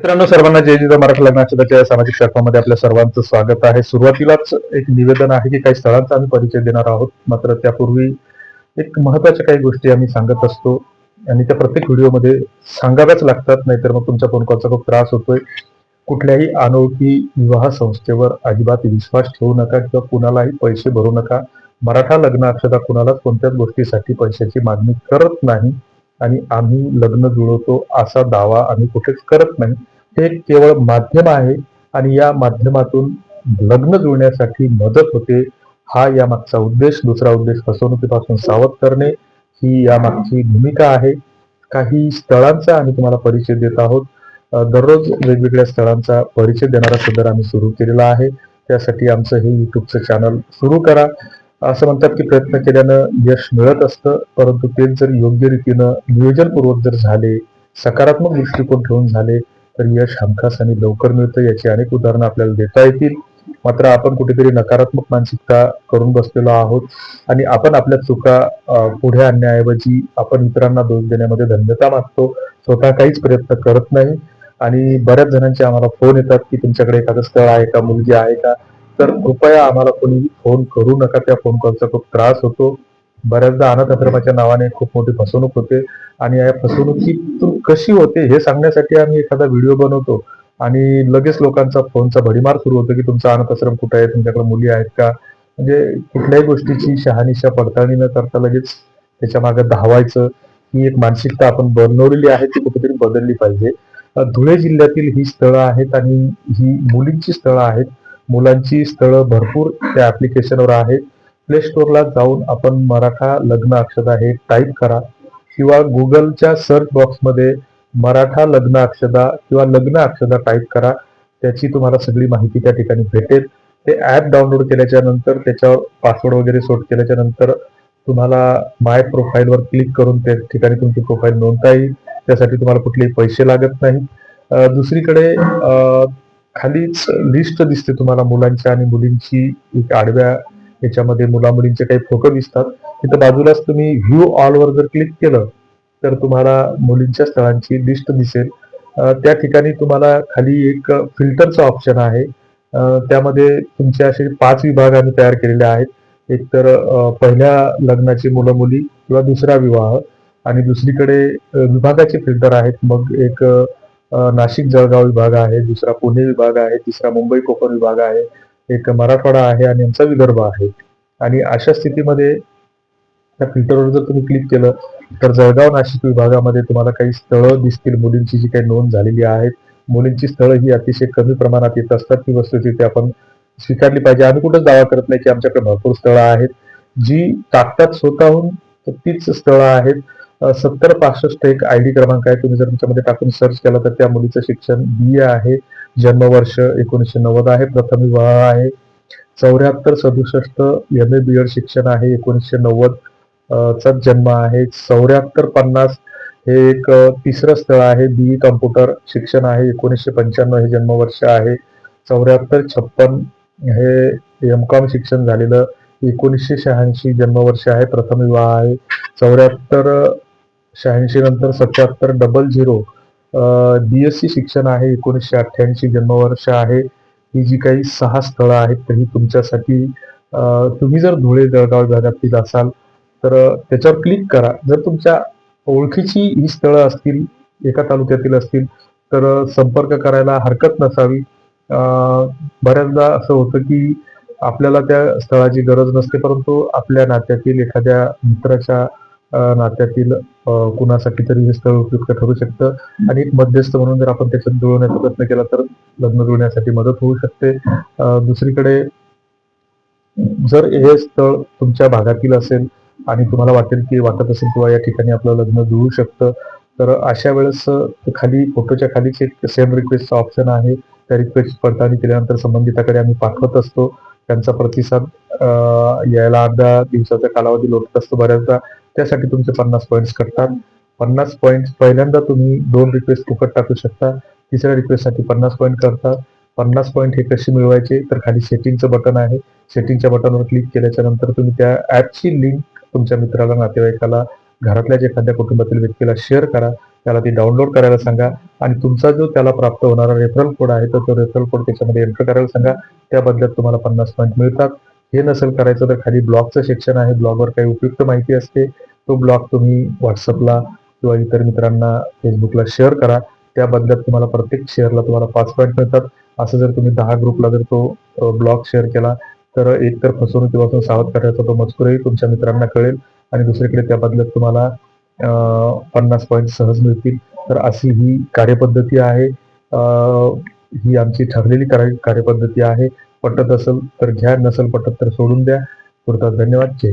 मित्रांनो सर्वांना जय जिजा मराठी लग्नाच्या सामाजिक प्लॅटफॉर्ममध्ये आपल्या सर्वांचं स्वागत आहे. सुरुवातीलाच एक निवेदन आहे की काही स्थळांचा आम्ही परिचय देणार आहोत. मात्र त्यापूर्वी एक महत्त्वाच्या काही गोष्टी आम्ही सांगत असतो आणि त्या प्रत्येक व्हिडिओमध्ये सांगाव्याच लागतात नाहीतर मग तुमच्या फोन कॉलचा खूप त्रास होतोय. कुठल्याही अनोळखी विवाह संस्थेवर अजिबात विश्वास ठेवू नका किंवा कुणालाही पैसे भरू नका. मराठा लग्न अक्षता कुणालाच कोणत्याच गोष्टीसाठी पैशाची मागणी करत नाही आणि आम्ही लग्न जुळवतो असा दावा आम्ही कुठेच करत नाही. हे केवळ माध्यम आहे आणि या माध्यमातून लग्न जुळण्यासाठी मदत होते. हा या मागचा उद्देश. दुसरा उद्देश फसवणुकीपासून सावध करणे ही यामागची भूमिका आहे. काही स्थळांचा आम्ही तुम्हाला परिचय देत आहोत. दररोज वेगवेगळ्या स्थळांचा परिचय देणारा सदर आम्ही सुरू केलेला आहे. त्यासाठी आमचं हे युट्यूबचं चॅनल सुरू करा. असं म्हणतात की प्रयत्न केल्यानं यश मिळत असतं परंतु ते जर योग्य रीतीनं नियोजनपूर्वक जर झाले सकारात्मक दृष्टिकोन ठेवून झाले तर यश हमखास आणि लवकर मिळतं याची अनेक उदाहरणं आपल्याला देता येतील. मात्र आपण कुठेतरी नकारात्मक मानसिकता करून बसलेलो आहोत. आणि आपण आपल्या चुका पुढे आणण्याऐवजी आपण इतरांना दोष देण्यामध्ये धन्यता मागतो. स्वतः काहीच प्रयत्न करत नाही. आणि बऱ्याच जणांचे आम्हाला फोन येतात की तुमच्याकडे एखादं स्थळ आहे का मुलगी आहे का? तर कृपया आम्हाला कोणी फोन करू नका. त्या फोन कॉलचा खूप त्रास होतो. बऱ्याचदा अनाथ आश्रमाच्या नावाने खूप मोठी फसवणूक होते. आणि या फसवणुकीतून कशी होते हे सांगण्यासाठी आम्ही एखादा व्हिडिओ बनवतो आणि लगेच लोकांचा फोनचा भडीमार सुरू होतो की तुमचा अनाथाश्रम कुठे आहे? तुमच्याकडे मुली आहेत का? म्हणजे कुठल्याही गोष्टीची शहानिशा पडताळणी न करता लगेच त्याच्यामागे धावायचं ही एक मानसिकता आपण बनवलेली आहे ती कुठेतरी बदलली पाहिजे. धुळे जिल्ह्यातील ही स्थळं आहेत आणि ही मुलींची स्थळं आहेत. मुलांची स्थळं भरपूर त्या ऍप्लिकेशनवर आहेत. प्ले स्टोअरला जाऊन आपण मराठा लग्न अक्षदा हे टाईप करा. किंवा गुगलच्या सर्च बॉक्समध्ये मराठा लग्न अक्षदा किंवा लग्न अक्षदा टाईप करा. त्याची तुम्हाला सगळी माहिती त्या ठिकाणी भेटेल. ते ऍप डाउनलोड केल्याच्यानंतर त्याच्यावर पासवर्ड वगैरे सोट केल्याच्यानंतर तुम्हाला माय प्रोफाईलवर क्लिक करून त्या ठिकाणी तुमची प्रोफाईल नोंदता येईल. त्यासाठी तुम्हाला कुठलेही पैसे लागत नाही दुसरीकडे खालीच लिस्ट दिसते तुम्हाला मुलांच्या आणि मुलींची. एक आडव्या याच्यामध्ये मुला मुलींचे काही फोटो दिसतात. तिथं बाजूलाच तुम्ही व्ह्यू ऑल वर जर क्लिक केलं तर तुम्हाला मुलींच्या स्थळांची लिस्ट दिसेल. त्या ठिकाणी तुम्हाला खाली एक फिल्टरचं ऑप्शन आहे. त्यामध्ये तुमचे असे पाच विभाग आम्ही तयार केलेले आहेत. एक तर पहिल्या लग्नाची मुलं मुली किंवा दुसरा विवाह आणि दुसरीकडे विभागाचे फिल्टर आहेत. मग एक नाशिक जळगाव विभाग आहे दुसरा पुणे विभाग आहे तिसरा मुंबई कोकण विभाग आहे एक मराठवाडा आहे आणि आमचा विदर्भ आहे. आणि अशा स्थितीमध्ये त्या फिल्टरवर जर तुम्ही क्लिक केलं तर जळगाव नाशिक विभागामध्ये तुम्हाला काही स्थळं दिसतील. मुलींची जी काही नोंद झालेली आहेत मुलींची स्थळं ही अतिशय कमी प्रमाणात येत असतात. ती वस्तुस्थिती आपण स्वीकारली पाहिजे. आम्ही कुठंच दावा करत नाही की आमच्याकडे भरपूर स्थळं आहेत. जी टाकतात स्वतःहून तीच स्थळं आहेत. सत्तर पासष्ट एक आय डी क्रमांक आहे. तुम्ही जर तुमच्यामध्ये टाकून सर्च केला तर त्या मुलीचं शिक्षण बी ए आहे. जन्मवर्ष एकोणीसशे नव्वद आहे. प्रथम विवाह आहे. चौऱ्याहत्तर सदुसष्ट एम ए बी एड शिक्षण आहे. एकोणीसशे नव्वद चा जन्म आहे. चौऱ्याहत्तर पन्नास हे एक तिसरं स्थळ आहे. बी कॉम्प्युटर शिक्षण आहे. एकोणीसशे पंच्याण्णव हे जन्मवर्ष आहे. चौऱ्याहत्तर छप्पन हे एम कॉम शिक्षण झालेलं एकोणीसशे शहाऐंशी जन्मवर्ष आहे. प्रथम विवाह आहे. चौऱ्याहत्तर शहाऐंशी नंतर सत्याहत्तर डबल झिरो बीएससी शिक्षण आहे. एकोणीसशे अठ्ठ्याऐंशी जन्मवर्ष आहे. ही जी काही सहा स्थळं आहेत तर ही तुमच्यासाठी तुम्ही जर धुळे जळगाव भागातील असाल तर त्याच्यावर क्लिक करा. जर तुमच्या ओळखीची ही स्थळं असतील एका तालुक्यातील असतील तर संपर्क करायला हरकत नसावी. बऱ्याचदा असं होतं की आपल्याला त्या स्थळाची गरज नसते परंतु आपल्या नात्यातील एखाद्या मित्राच्या नात्यातील कुणासाठी तरी हे स्थळ उपयुक्त ठरू शकतं. आणि एक मध्यस्थ म्हणून जर आपण त्याच्यात जुळवण्याचा प्रयत्न केला तर लग्न जुळण्यासाठी मदत होऊ शकते. दुसरीकडे जर हे स्थळ तुमच्या भागातील असेल आणि तुम्हाला वाटेल की वाटत असेल किंवा या ठिकाणी आपलं लग्न जुळू शकतं तर अशा वेळेस खाली फोटोच्या खालीच एक सेंड रिक्वेस्टचा ऑप्शन आहे. त्या रिक्वेस्ट पडताळणी केल्यानंतर संबंधिताकडे आम्ही पाठवत असतो. त्यांचा प्रतिसाद यायला अर्धा दिवसाचा कालावधी लोटत असतो बऱ्याचदा. त्यासाठी तुमचे पन्नास पॉईंट्स कटतात. पन्नास पॉईंट्स पहिल्यांदा तुम्ही दोन रिक्वेस्ट फुकट टाकू शकता. तिसऱ्या रिक्वेस्टसाठी पन्नास पॉईंट करता. पन्नास पॉईंट हे कसे मिळवायचे? तर खाली सेटिंगचं बटन आहे. सेटिंगच्या बटनवर क्लिक केल्याच्यानंतर तुम्ही त्या ऍपची लिंक तुमच्या मित्राला नातेवाईकाला घरातल्या एखाद्या कुटुंबातील व्यक्तीला शेअर करा त्याला ती डाउनलोड करायला सांगा. आणि तुमचा जो त्याला प्राप्त होणारा रेफरल कोड आहे तर तो रेफरल कोड त्याच्यामध्ये एंटर करायला सांगा. त्या बदल्यात तुम्हाला पन्नास पॉईंट मिळतात. हे नसेल करायचं तर खाली ब्लॉगचं सेक्शन आहे. ब्लॉगवर काही उपयुक्त माहिती असते. तो ब्लॉग तुम्ही व्हॉट्सअपला किंवा इतर मित्रांना फेसबुकला शेअर करा. त्या बदल्यात तुम्हाला प्रत्येक शेअरला तुम्हाला पाच पॉईंट मिळतात. असं जर तुम्ही दहा ग्रुपला जर तो ब्लॉग शेअर केला तर एकतर फसवणुकीपासून सावध करण्याचा तो मजकूरही तुमच्या मित्रांना कळेल. आणि दुसरीकडे त्या बदल्यात तुम्हाला पन्नास पॉईंट सहज मिळतील. तर अशी ही कार्यपद्धती आहे. ही आमची ठरलेली कार्य- कार्यपद्धती आहे. पटत असेल तर घ्या नसेल पटत तर सोडून द्या. पुरता धन्यवाद. जय